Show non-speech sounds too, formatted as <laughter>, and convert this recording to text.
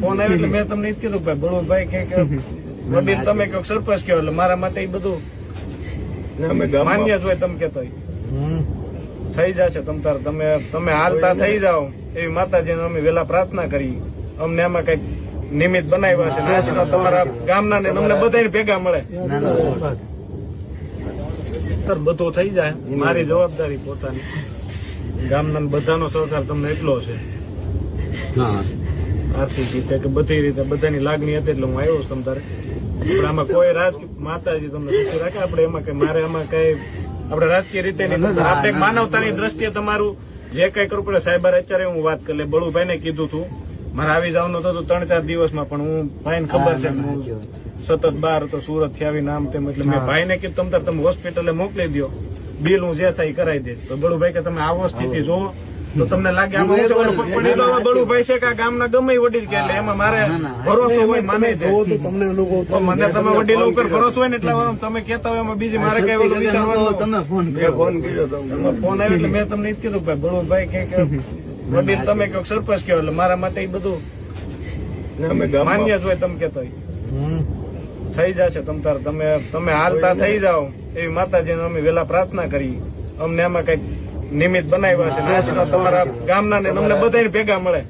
Phone આવ્યો એટલે મેં તમને કીધું ભાઈ બળુભાઈ કે કે વડીલ તમે કહો સરપંચ કહો એટલે મારા માટે એ બધું માન્ય જ હોય તમે કેતો થઈ જશે તમ તાર તમે તમે હાલતા થઈ જાઓ. એવી માતાજીને અમે વેલા પ્રાર્થના કરી. અમને એમાં કંઈક નિમિત્ત બનાવ્યા છે. આશીર્વાદ તમારા ગામના ને અમને બધાને ભેગા મળે. સર બધું થઈ જાય. મારી જવાબદારી પોતાની. ગામના બધાનો સહકાર તમને એટલો છે. આર્થિક રીતે કે બધી રીતે બધાની લાગણી હતી એટલે હું આવ્યો છું તારે. આમાં કોઈ રાજકીય માતાજી તમને સુખી રાખે? આપણે એમાં કે મારે આમાં કઈ આપણે રાજકીય રીતે આપણે માનવતાની દ્રષ્ટિએ તમારું જે કઈ કરવું પડે સાહેબ અત્યારે હું વાત કરી લે બળુભાઈ ને કીધું હતું મારે આવી જવાનું થતું ત્રણ ચાર દિવસમાં પણ હું ભાઈને ખબર છે હું સતત બાર તો સુરતથી આવી નામ તેમ એટલે મેં ભાઈને કીધું તમ તાર તમે હોસ્પિટલે મોકલી દો બિલ હું જે થાય કરાવી દે તો બળુભાઈ કે તમે આવો સ્થિતિ જોવો તો તમને લાગે બળુભાઈ છે કે આ ગામના ગમે વડીલ કે એટલે એમાં મારે ભરોસો હોય માને તમને અનુભવ મને તમે વડીલ ઉપર ભરોસો હોય ને એટલે તમે કહેતા હોય એમાં બીજી મારે કઈ વિચારવાનું તમે ફોન કર્યો. ફોન કર્યો તો ફોન આવ્યો એટલે મેં તમને કીધું કે ભાઈ બળુભાઈ કે કે <laughs> વડીલ તમે કહો સરપંચ કહો એટલે મારા માટે એ બધું અમે માન્ય જ હોય તમે કેતો હોય. થઈ જશે તમ તાર તમે તમે હાલતા થઈ જાઓ. એવી માતાજીને અમે વેલા પ્રાર્થના કરી. અમને એમાં કંઈક નિમિત્ત બનાવ્યા છે. તમારા ગામના ને તમને બધાને ભેગા મળે.